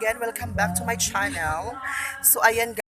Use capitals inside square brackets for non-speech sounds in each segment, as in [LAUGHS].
Again, welcome back to my channel. So, ayan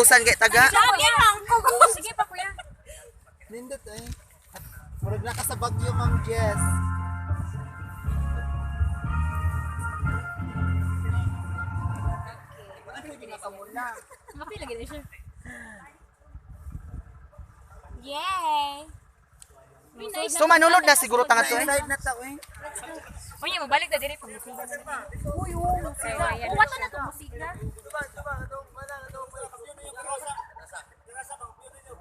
guys. Tusan kay taga. Ko. [LAUGHS] Sige pa kuya. Nindot eh. Murag na ka sa Bagyo, Ma'am Jess. Mapi lagi na siya. Yay! So, manunod na siguro tanga to eh. Side na tao eh. Uy, mabalik na diri pag musiga na diri. Uy, uy. Kuwata na to musiga.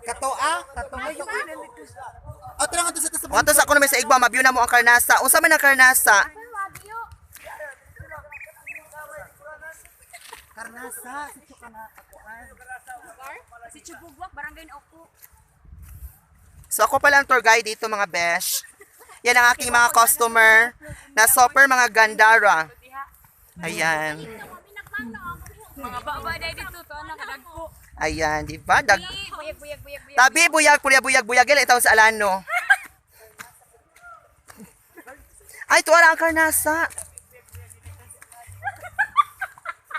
Kato ah, kato ay yung Oh, tara nga to sa sa Wato sa kuno may sa igba mabiyo na mo ang karnasa. Unsa man ang karnasa? Karnasa, si Chuka na ako ah. Si Chubugwak, barangay na ako. So ako pala ang tour guide dito mga besh. Yan ang aking mga customer na super mga gandara. Ayan. Mga baba na dito to, ano kadagko. Ayan, di ba? Dag Buyag, buyag, buyag, buyag. Tabi, buyag, buyag, buyag. Yan itaw sa alano. Ay, tuwala ang karnasa.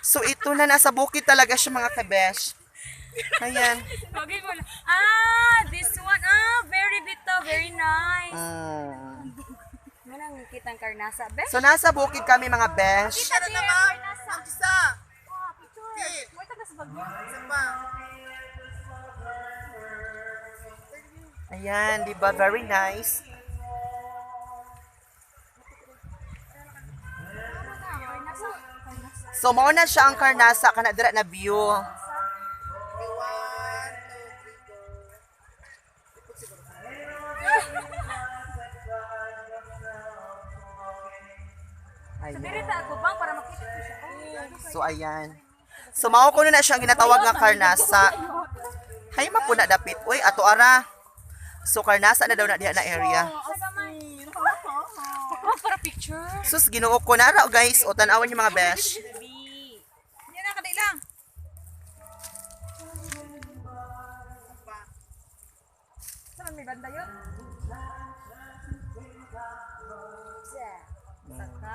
So, ito na nasa bukid talaga siya mga kabesh. Ayan. Mo na. Ah, this one. Ah, very bito, very nice. Mm. Manang kitang karnasa. Best. So, nasa bukid kami mga besh. Tara na ma'am. Ma'am Jessa. Mo taga sa bagyo. Isa pa. Ayan, di ba? Very nice. So, mao na siya ang karnasa, kana dira na view. Ayan. So, ayan. So, mao ko na siya ang ginatawag nga karnasa. Hay, mapuna dapit. Uy, ato ara. So, karnasa na daw na diha na area. Sus, ginuok ko na raw, guys. O, tanawan niyo mga besh. Saan may banda yun? Saka?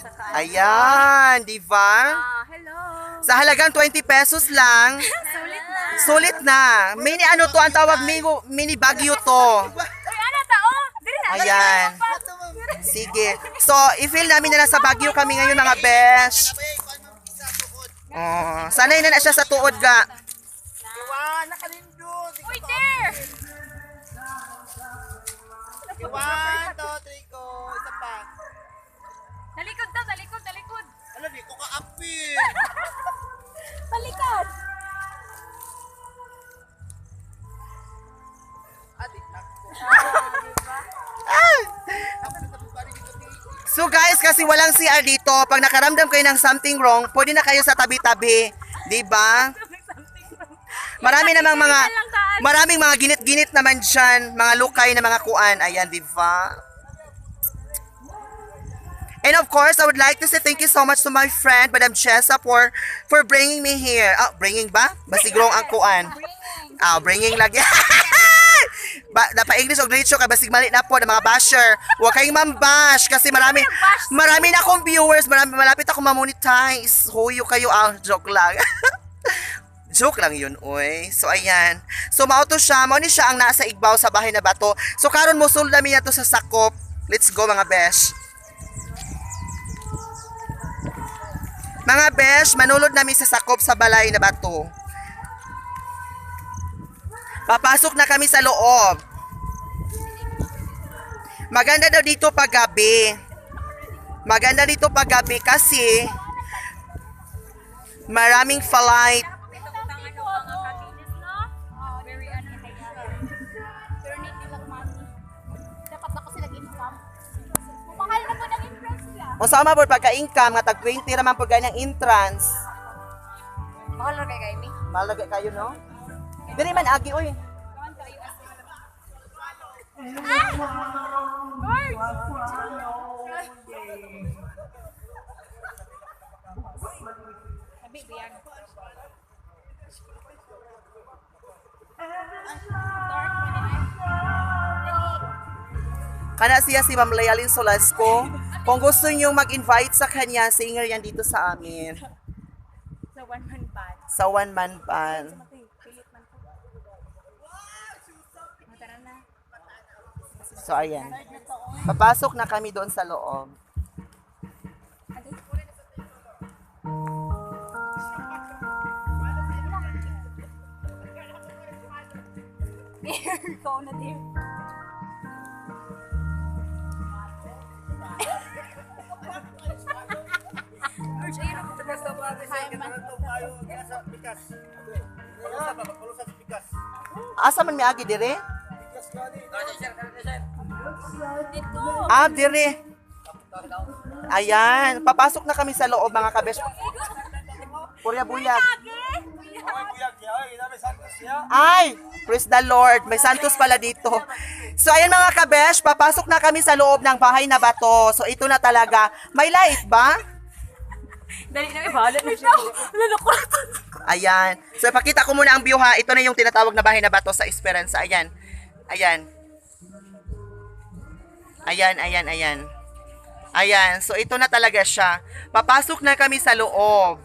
Saka. Ayan, di ba? Ah, hello. Sa halagang 20 pesos lang, [LAUGHS] Sulit na. sulit na. Mini ano to, ang tawag mini, mini bagyo to. Uy, ano na. Ayan. Sige. So, i-feel namin na nasa Baguio kami ngayon mga besh. Oh, sanay na na siya sa tuod ga. Iwan, to, three ko. Isa pa. Talikod daw, talikod, talikod. Ano, di ko ka-apil. [LAUGHS] Talikod. Dito di. So guys, kasi walang CR dito, pag nakaramdam kayo ng something wrong, pwede na kayo sa tabi-tabi. 'Di ba? Marami namang mga maraming mga ginit-ginit naman diyan, mga lukay na mga kuan. Ayan, 'di ba? And of course, I would like to say thank you so much to my friend, Madam Chesa, for for bringing me here. Ah, bringing ba? Basigrong ang kuan. Ah, bringing lagi. [LAUGHS] ba, napa English og diretso kay basig mali na po ng mga basher. Huwag kayong mambash kasi marami marami na akong viewers, marami malapit ako ma-monetize. Huyo kayo ah, joke lang. [LAUGHS] joke lang yun, oy. So, ayan. So, mauto siya. Mao ni siya ang nasa igbaw sa bahay na bato. So, karon mo namin na to sa sakop. Let's go, mga besh. Mga besh, manulod namin sa sakop sa balay na bato. Papasok na kami sa loob. Maganda daw dito pag gabi. Maganda dito pag gabi kasi maraming flight. Kumahal na po ng interest nila. O sama po pagka-income nga tag 20 raman po ganang entrance. Mahal na kay Kaimi. Malagay kayo no? Dili man agi oy. Sabi, biyan. Kana siya si Ma'am Layalin Solasco. Kung gusto niyo mag-invite sa kanya, singer yan dito sa amin. Sa one man band. Sa one man band. Na. So ayan. Papasok na kami doon sa loob. [LAUGHS] Dear, ikaw na dear. Urge, ayun ako tapos sa bagay sa Asa man mi agi dire? Dito. Ah, dire. Ayan, papasok na kami sa loob mga kabesh. Purya buyag. Ay, praise the Lord. May santos pala dito. So, ayan mga kabesh, papasok na kami sa loob ng bahay na bato. So, ito na talaga. May light ba? Dali na ibahala na siya. Lalako na to. Ayan. So, ipakita ko muna ang view ha. Ito na yung tinatawag na bahay na bato sa Esperanza. Ayan. Ayan. Ayan, ayan, ayan. Ayan. So, ito na talaga siya. Papasok na kami sa loob.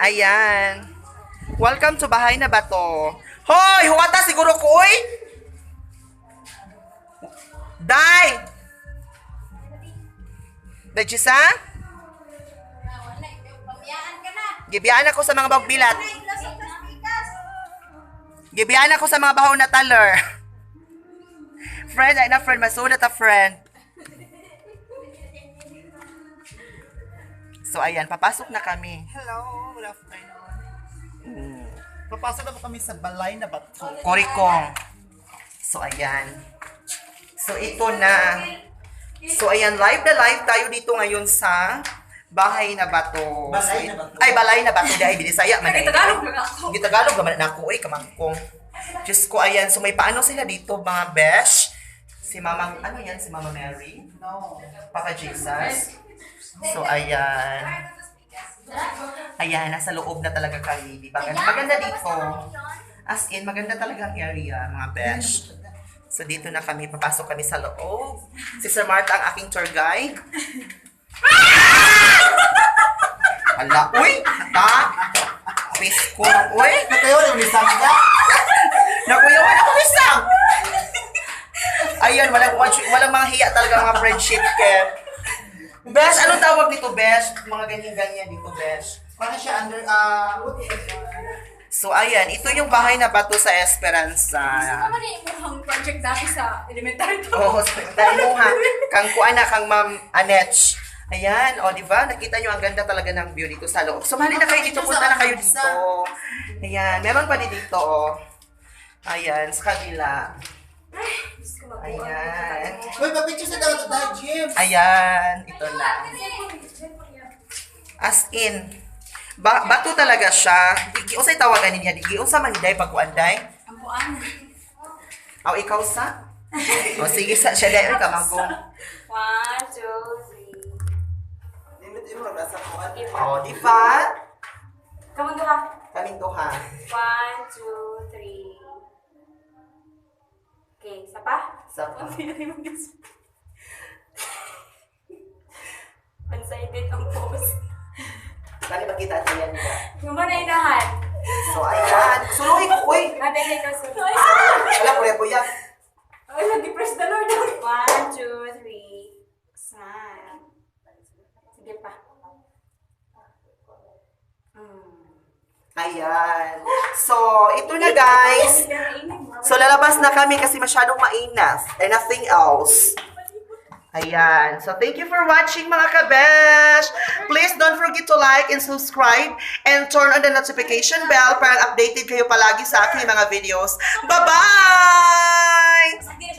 Ayan. Welcome to bahay na bato. Hoy! Huwata siguro ko, oy! Day! Dajisa? Gibiyaan ako sa mga bagbilat. Gibiyaan ako sa mga bahaw na taler. [LAUGHS] friend, ay na friend, masulat a friend. So, ayan, papasok na kami. Hello, good afternoon. Papasok na po kami sa balay na bato. Korikong. So, ayan. So, ito na. So, ayan, live na live tayo dito ngayon sa bahay na bato. Balay na bato. Ay, balay na bato. Ay, binisaya man. Ay, Tagalog lang ako. Hindi Tagalog naman na ako. Uy, kamangkong. Diyos ko, ayan. So, may paano sila dito, mga besh? Si Mama, ano yan? Si Mama Mary? No. Papa Jesus. So, ayan. Ayan, nasa loob na talaga kami. Di ba? Maganda dito. As in, maganda talaga ang area, mga besh. So, dito na kami. Papasok kami sa loob. Si Sir Marta ang aking tour guide. Ala, uy! Ta? Bisko. Uy, Natayo ng lisang ka. nakuyawan ako isang. Ayan, walang, walang mga hiya talaga mga friendship camp. Besh, anong tawag dito, Besh? Mga ganyan-ganyan dito, Besh. Parang siya under, ah, So, ayan, ito yung bahay na bato sa Esperanza. Ano na yung project dati sa elementary to? Oo, oh, dahil mo ha, kang kuana, kang ma'am Anech. Ayan, o, di ba? Nakita nyo, ang ganda talaga ng view dito sa loob. Sumali na kayo dito, punta na kayo dito. Ayan, meron pa din dito, o. Ayan, sa kabila. Ayan. Uy, papicture sa daw tayo, Jim. Ayan, ito na. As in, ba bato talaga siya. Di, unsay tawagan niya, di, unsa man day pagkuanday? Ang buwan. Aw, ikaw sa? O, sige, sa, siya day, ka magong. One, two, mo, nasa kuwan. O, di ba? Kamang duha. Kaming duha. One, two, three. Okay, isa pa? Sa One-sided ang pose. Kani makita niya niya. Yung ba na inahan? So, ayan. Suluhin ko, uy. Ate, hey, kaso. Wala, pure po yan. Ay, nag-press the Lord. One, two, three. Smile. Sige pa. Ayan. So, ito na guys. So, lalabas na kami kasi masyadong mainas. And nothing else. Ayan. So, thank you for watching mga kabesh. Please don't forget to like and subscribe and turn on the notification bell para updated kayo palagi sa aking mga videos. Bye-bye!